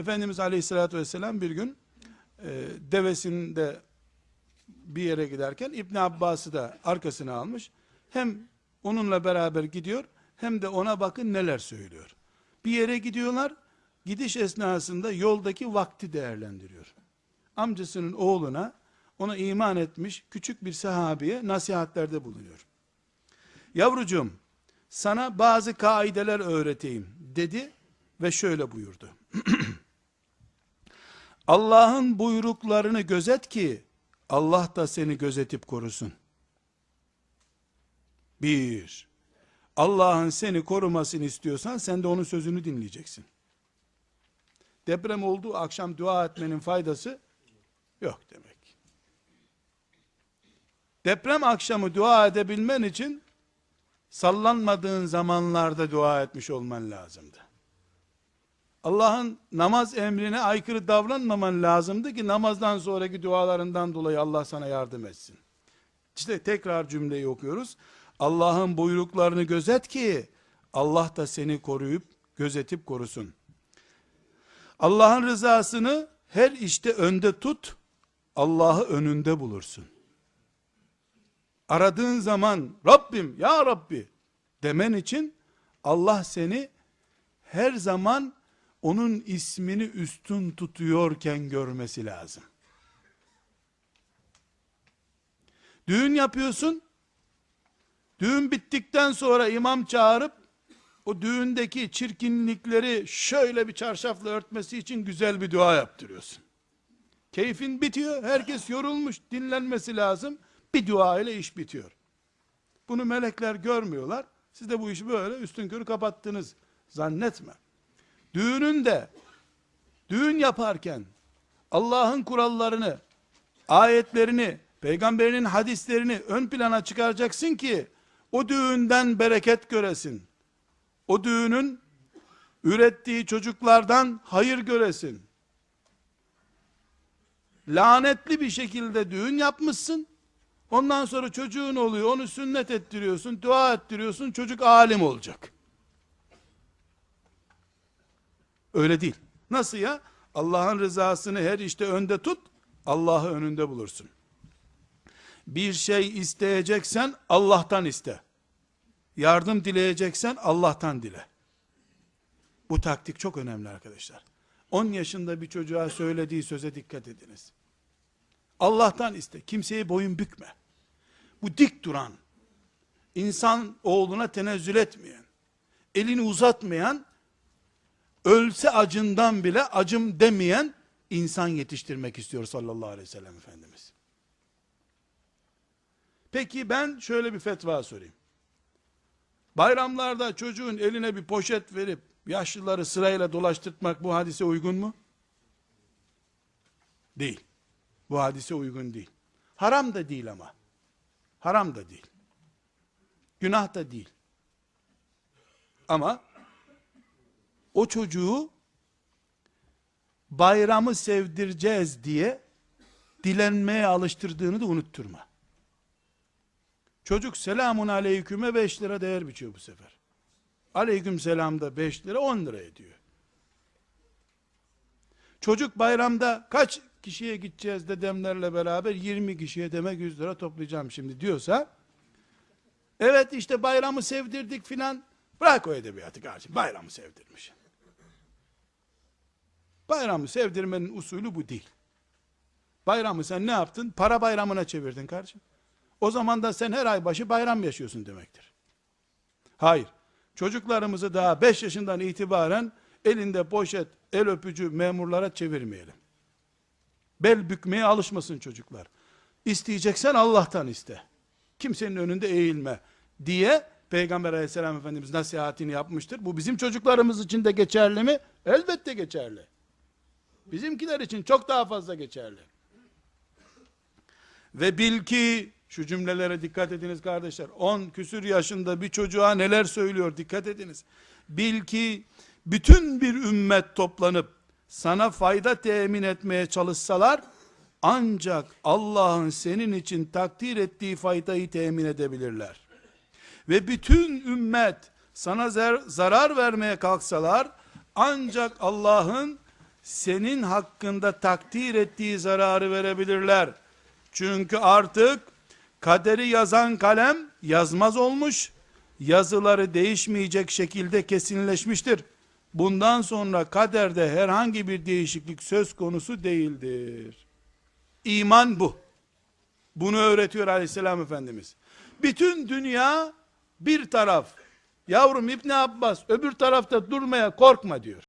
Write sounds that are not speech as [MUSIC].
Efendimiz Aleyhisselatü Vesselam bir gün e, devesinde bir yere giderken İbn Abbas'ı da arkasına almış. Hem onunla beraber gidiyor hem de ona bakın neler söylüyor. Bir yere gidiyorlar. Gidiş esnasında yoldaki vakti değerlendiriyor. Amcasının oğluna ona iman etmiş küçük bir sahabiye nasihatlerde bulunuyor. Yavrucuğum sana bazı kaideler öğreteyim dedi ve şöyle buyurdu. [CLEARS THROAT] Allah'ın buyruklarını gözet ki Allah da seni gözetip korusun. Bir, Allah'ın seni korumasını istiyorsan sen de onun sözünü dinleyeceksin. Deprem olduğu akşam dua etmenin faydası yok demek. Deprem akşamı dua edebilmen için sallanmadığın zamanlarda dua etmiş olman lazımdı. Allah'ın namaz emrine aykırı davranmaman lazımdı ki namazdan sonraki dualarından dolayı Allah sana yardım etsin. İşte tekrar cümleyi okuyoruz. Allah'ın buyruklarını gözet ki Allah da seni koruyup gözetip korusun. Allah'ın rızasını her işte önde tut. Allah'ı önünde bulursun. Aradığın zaman Rabbim ya Rabbi demen için Allah seni her zaman onun ismini üstün tutuyorken görmesi lazım. Düğün yapıyorsun. Düğün bittikten sonra imam çağırıp o düğündeki çirkinlikleri şöyle bir çarşafla örtmesi için güzel bir dua yaptırıyorsun. Keyfin bitiyor. Herkes yorulmuş. Dinlenmesi lazım. Bir dua ile iş bitiyor. Bunu melekler görmüyorlar. Siz de bu işi böyle üstün körü kapattınız. Zannetme. Düğününde düğün yaparken Allah'ın kurallarını, ayetlerini, peygamberinin hadislerini ön plana çıkaracaksın ki o düğünden bereket göresin. O düğünün ürettiği çocuklardan hayır göresin. Lanetli bir şekilde düğün yapmışsın. Ondan sonra çocuğun oluyor, onu sünnet ettiriyorsun, dua ettiriyorsun, çocuk alim olacak. Öyle değil. Nasıl ya? Allah'ın rızasını her işte önde tut, Allah'ı önünde bulursun. Bir şey isteyeceksen Allah'tan iste. Yardım dileyeceksen Allah'tan dile. Bu taktik çok önemli arkadaşlar. 10 yaşında bir çocuğa söylediği söze dikkat ediniz. Allah'tan iste. Kimseye boyun bükme. Bu dik duran, insan oğluna tenezzül etmeyen, elini uzatmayan, ölse acından bile acım demeyen insan yetiştirmek istiyor sallallahu aleyhi ve sellem Efendimiz. Peki ben şöyle bir fetva sorayım. Bayramlarda çocuğun eline bir poşet verip yaşlıları sırayla dolaştırmak bu hadise uygun mu? Değil. Bu hadise uygun değil. Haram da değil ama. Haram da değil. Günah da değil. Ama o çocuğu bayramı sevdireceğiz diye dilenmeye alıştırdığını da unutturma. Çocuk selamun aleyküme 5 lira değer biçiyor bu sefer. Aleyküm selam da 5 lira 10 lira ediyor. Çocuk bayramda kaç kişiye gideceğiz dedemlerle beraber 20 kişiye demek 100 lira toplayacağım şimdi diyorsa evet işte bayramı sevdirdik filan bırak o edebiyatı kardeşim bayramı sevdirmiş. Bayramı sevdirmenin usulü bu değil. Bayramı sen ne yaptın? Para bayramına çevirdin kardeşim. O zaman da sen her ay başı bayram yaşıyorsun demektir. Hayır. Çocuklarımızı daha 5 yaşından itibaren elinde poşet, el öpücü memurlara çevirmeyelim. Bel bükmeye alışmasın çocuklar. İsteyeceksen Allah'tan iste. Kimsenin önünde eğilme diye Peygamber aleyhisselam efendimiz nasihatini yapmıştır. Bu bizim çocuklarımız için de geçerli mi? Elbette geçerli. Bizimkiler için çok daha fazla geçerli. Ve bil ki şu cümlelere dikkat ediniz kardeşler. 10 küsür yaşında bir çocuğa neler söylüyor dikkat ediniz. Bil ki bütün bir ümmet toplanıp sana fayda temin etmeye çalışsalar ancak Allah'ın senin için takdir ettiği faydayı temin edebilirler. Ve bütün ümmet sana zarar vermeye kalksalar ancak Allah'ın senin hakkında takdir ettiği zararı verebilirler. Çünkü artık kaderi yazan kalem yazmaz olmuş, yazıları değişmeyecek şekilde kesinleşmiştir. Bundan sonra kaderde herhangi bir değişiklik söz konusu değildir. İman bu. Bunu öğretiyor aleyhisselam Efendimiz. Bütün dünya bir taraf. Yavrum İbni Abbas öbür tarafta durmaya korkma diyor.